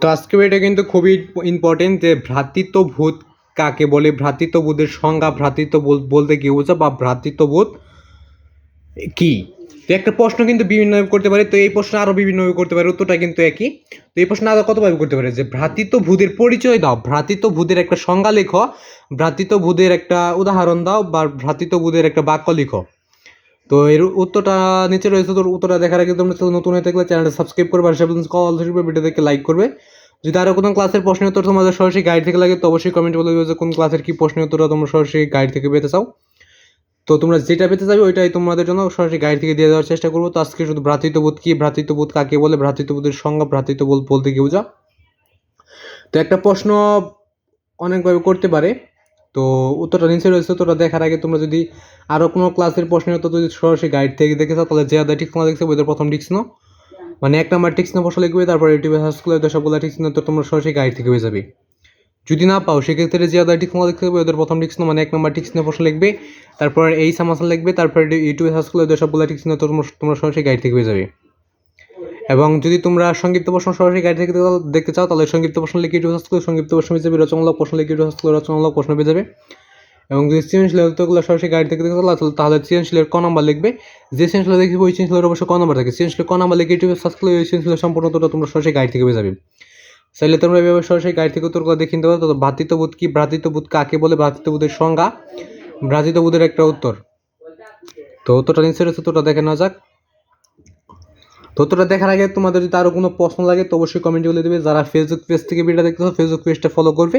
তো আজকে এটা কিন্তু খুবই ইম্পর্টেন্ট যে ভ্রাতৃত্ববোধ কাকে বলে? ভ্রাতৃত্ববোধের সংজ্ঞা ভ্রাতৃত্ববোধ বলতে কি বোঝা বা ভ্রাতৃত্ববোধ কি? তো একটা প্রশ্ন কিন্তু বিভিন্নভাবে করতে পারে, তো এই প্রশ্ন আরও বিভিন্নভাবে করতে পারে, উত্তরটা কিন্তু একই। তো এই প্রশ্ন আরও কতভাবে করতে পারে? যে ভ্রাতৃত্ববোধের পরিচয় দাও, ভ্রাতৃত্ববোধের একটা সংজ্ঞা লেখো, ভ্রাতৃত্ববোধের একটা উদাহরণ দাও বা ভ্রাতৃত্ববোধের একটা বাক্য লিখো। তো এর উত্তরটা নিচে রয়েছে, তোর উত্তরটা দেখার আগে তোমরা নতুন হয়ে থাকলে চ্যানেলটা সাবস্ক্রাইব করবে, আর কল থাকবে ভিডিও দেখে লাইক করবে। যদি আরও কোনো ক্লাসের প্রশ্নের উত্তর তোমাদের সরাসরি গাইড থেকে লাগে, তো অবশ্যই কমেন্ট বলে দেবে যে কোন ক্লাসের কি প্রশ্নের উত্তরটা তোমরা সরাসরি গাইড থেকে পেতে চাও। তো তোমরা যেটা পেতে চাবে ওইটাই তোমাদের জন্য সরাসরি গাইড থেকে দিয়ে দেওয়ার চেষ্টা করব। তো আজকে শুধু ভ্রাতৃত্ববোধ কি? ভ্রাতৃত্ববোধ কাকে বলে? ভ্রাতৃত্ববোধের সংজ্ঞা ভ্রাতৃত্ববোধ বলতে কি বোঝা তো একটা প্রশ্ন অনেকভাবে করতে পারে। তো উত্তরটা নিচে রয়েছে, উত্তরটা দেখার আগে তোমরা যদি আরও কোনো ক্লাসের প্রশ্নের উত্তর যদি সরাসরি গাইড থেকে দেখে চাও তাহলে যে আদা টিক্স না দেখছে ওদের প্রথম টিক্স নো মানে এক নাম্বার টিক্স নো প্রশ্ন লিখবে, তারপর ইউটিউবে সার্চ করলে সবগুলো টিক্স নো তো তোমরা সরাসরি গাইড থেকে হয়ে যাবে। যদি না পাও, সেক্ষেত্রে যে আদা টিক্স দেখতে হবে, ওদের প্রথম টিক্স মানে এক নাম্বার টিক্স প্রশ্ন লিখবে, তারপর এই সামাসাল লিখবে, তারপর ইউটিউবে সার্চ করলে ওদের সবগুলো টিক্স তোমরা তোমরা সরাসরি গাইড থেকে হয়ে যাবে। এবং যদি তোমরা সংক্ষিপ্ত প্রশ্ন সরাসরি গাইড থেকে দেখতে চাও, তাহলে সংক্ষিপ্ত প্রশ্ন লিখে ইউটিউব সার্চ সংক্ষিপ্ত প্রশ্ন পেয়ে যাবে, রচনামূলক প্রশ্ন লিখে ইউটিউব সার্চ রচনামূলক প্রশ্ন পেয়ে যাবে। এবং যদি সৃজনশীল উত্তরগুলো সরাসরি গাইড থেকে দেখতে চাও, তাহলে সৃজনশীলের ক নাম্বার লিখবে। যে সৃজনশীল দেখবে, ওই সৃজনশীলের অবশ্যই ক নাম্বার থাকে। সৃজনশীল ক নাম্বার লিখে ইউটিউবে সার্চ করলে ওই সৃজনশীলের সম্পূর্ণ উত্তরটা তোমরা সরাসরি গাইড থেকে পেয়ে যাবে। চাইলে তোমরা এভাবে সরাসরি গাইড থেকে উত্তরগুলো দেখে নিতে পারো। তো ভ্রাতৃত্ববোধ কি? ভ্রাতৃত্ববোধ কাকে বলে? ভ্রাতৃত্ববোধের সংজ্ঞা? ভ্রাতৃত্ববোধের একটা উত্তর। তো উত্তরটা নিশ্চয় রয়েছে, উত্তরটা দেখে নেওয়া যাক। তো উত্তরটা দেখার আগে তোমাদের যদি আরও কোনো প্রশ্ন লাগে, তো অবশ্যই কমেন্ট বলে দেবে। যারা ফেসবুক পেজ থেকে ভিডিও দেখতেছো ফেসবুক পেজটা ফলো করবে।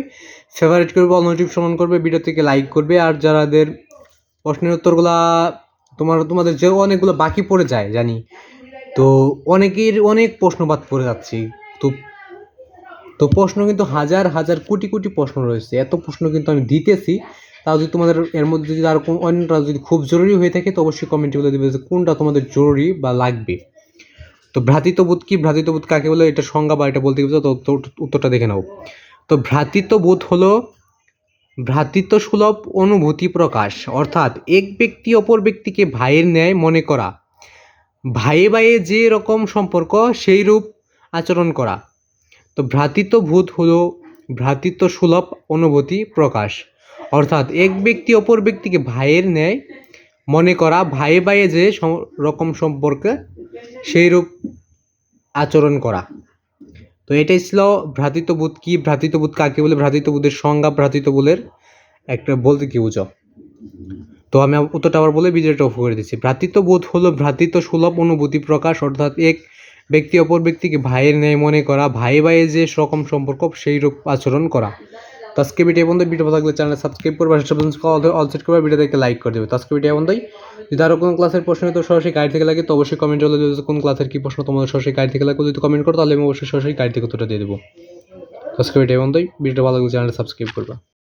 ফেভারিট করবে অল নোটিফিকেশন করবে ভিডিও থেকে লাইক করবে। আর যারাদের প্রশ্নের উত্তরগুলা তোমার, তোমাদের যে অনেকগুলো বাকি পড়ে যায়, জানি। তো অনেকের অনেক প্রশ্নবাদ পড়ে যাচ্ছি। তো তো প্রশ্ন কিন্তু হাজার হাজার কোটি কোটি প্রশ্ন রয়েছে। এত প্রশ্ন কিন্তু আমি দিতেছি। তাও যদি তোমাদের এর মধ্যে যদি আর অন্যটা যদি খুব জরুরি হয়ে থাকে, তো অবশ্যই কমেন্টে বলে দেবে যে কোনটা তোমাদের জরুরি বা লাগবে। তো ভ্রাতৃত্ববোধ কি? ভ্রাতৃত্ববোধ কাকে বলে? এটা সংজ্ঞা বা এটা বলতে গেলে তো উত্তরটা দেখে নাও। তো ভ্রাতৃত্ববোধ হলো ভ্রাতৃত্ব সুলভ অনুভূতি প্রকাশ, অর্থাৎ এক ব্যক্তি অপর ব্যক্তিকে ভাইয়ের ন্যায় মনে করা। ভাইয়ে ভাইয়ে যে রকম সম্পর্ক, সেই রূপ আচরণ করা। তো ভ্রাতৃত্ববোধ হলো ভ্রাতৃত্ব সুলভ অনুভূতি প্রকাশ, অর্থাৎ এক ব্যক্তি অপর ব্যক্তিকে ভাইয়ের ন্যায় মনে করা। ভাইয়ে ভাইয়ে যে রকম সম্পর্কে, সেই রূপ আচরণ করা। তো এটাই ছিল ভ্রাতৃত্ববোধ কি? ভ্রাতৃত্ববোধ কাকে বলে? ভ্রাতৃত্ববোধের সংজ্ঞা, ভ্রাতৃত্ববোধের একটা বলতে কি বুঝো? তো আমি উত্তরটা আবার বলে বিজয়টা অফ করে দিচ্ছি। ভ্রাতৃত্ববোধ হলো ভ্রাতৃত্ব সুলভ অনুভূতি প্রকাশ, অর্থাৎ এক ব্যক্তি অপর ব্যক্তিকে ভাইয়ের ন্যায় মনে করা, ভাই ভাইয়ের যে রকম সম্পর্ক সেই রূপ আচরণ করা। তো আজকে ভিডিও বন্ধু, ভিডিও ভালো লাগলে চ্যানেল সাবস্ক্রাইব করবে অল সেট করবে ভিডিও দেখে লাইক করে দেবে। তো আজকে ভিডিও বন্ধুই। যদি আরও কোনো ক্লাসের প্রশ্ন তো সরাসরি গাইড থেকে লাগে, তো অবশ্যই কমেন্ট বলে যদি কোন ক্লাসের কী প্রশ্ন, তোমাদের সরাসরি গাইড থেকে লাগবে যদি কমেন্ট করো, তাহলে আমি অবশ্যই সরাসরি গাইড থেকে উত্তরটা দিয়ে দেবো। আজকে ভিডিও বন্ধুই ভিডিও ভালো লাগলে চ্যানেল সাবস্ক্রাইব করবে।